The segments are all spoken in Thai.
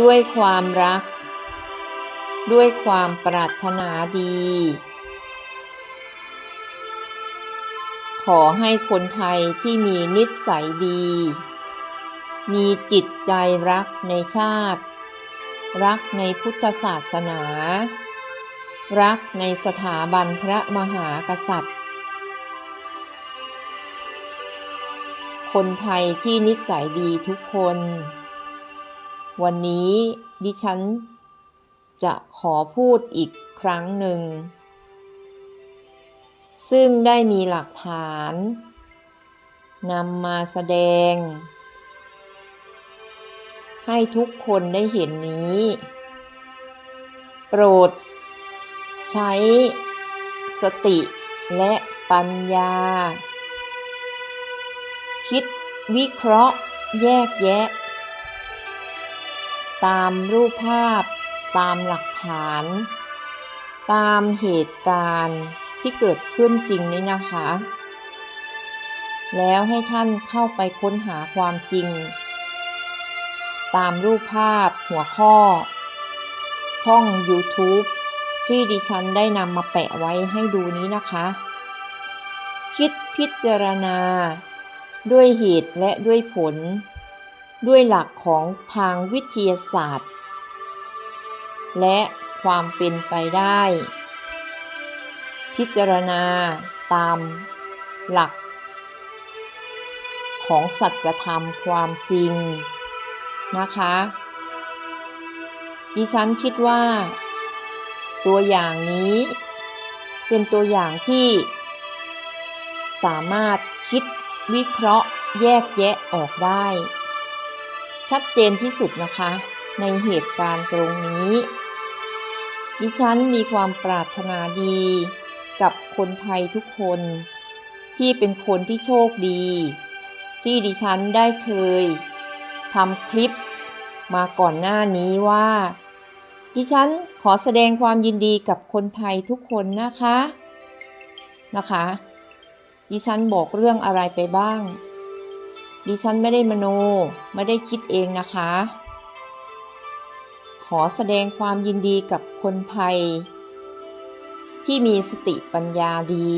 ด้วยความรัก ด้วยความปรารถนาดี ขอให้คนไทยที่มีนิสัยดี มีจิตใจรักในชาติ รักในพุทธศาสนา รักในสถาบันพระมหากษัตริย์ คนไทยที่นิสัยดีทุกคน วันนี้ดิฉันจะขอพูดอีกครั้งหนึ่ง ซึ่งได้มีหลักฐานนำมาแสดง ให้ทุกคนได้เห็นนี้ โปรด ใช้สติและปัญญา คิดวิเคราะห์แยกแยะ ตามรูปภาพ ตามหลักฐาน ตามเหตุการณ์ที่เกิดขึ้นจริงนี้นะคะ แล้วให้ท่านเข้าไปค้นหาความจริง ตามรูปภาพหัวข้อ ช่อง YouTube ที่ดิฉันได้นำมาแปะไว้ให้ดูนี้นะคะ คิดพิจารณา ด้วยเหตุและด้วยผล ด้วยหลักของทางวิทยาศาสตร์ และความเป็นไปได้ พิจารณาตามหลัก ของสัจธรรมความจริงนะคะ ดิฉันคิดว่า ตัวอย่างนี้เป็นตัวอย่างที่สามารถคิดวิเคราะห์แยกแยะออกได้ ชัดเจนที่สุดนะคะ ในเหตุการณ์ตรงนี้ ดิฉันมีความปรารถนาดีกับคนไทยทุกคน ที่เป็นคนที่โชคดี ที่ดิฉันได้เคยทำคลิปมาก่อนหน้านี้ว่า ดิฉันขอแสดงความยินดีกับคนไทยทุกคนนะคะนะคะ ดิฉันบอกเรื่องอะไรไปบ้าง ดิฉันไม่ได้มโน ไม่ได้คิดเองนะคะ ขอแสดงความยินดีกับคนไทย ที่มีสติปัญญาดี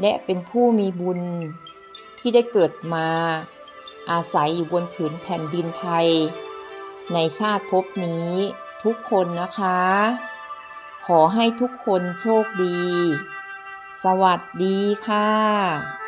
และเป็นผู้มีบุญที่ได้เกิดมาอาศัยอยู่บนผืนแผ่นดินไทย ในชาติภพนี้ทุกคนนะคะ ขอให้ทุกคนโชคดี สวัสดีค่ะ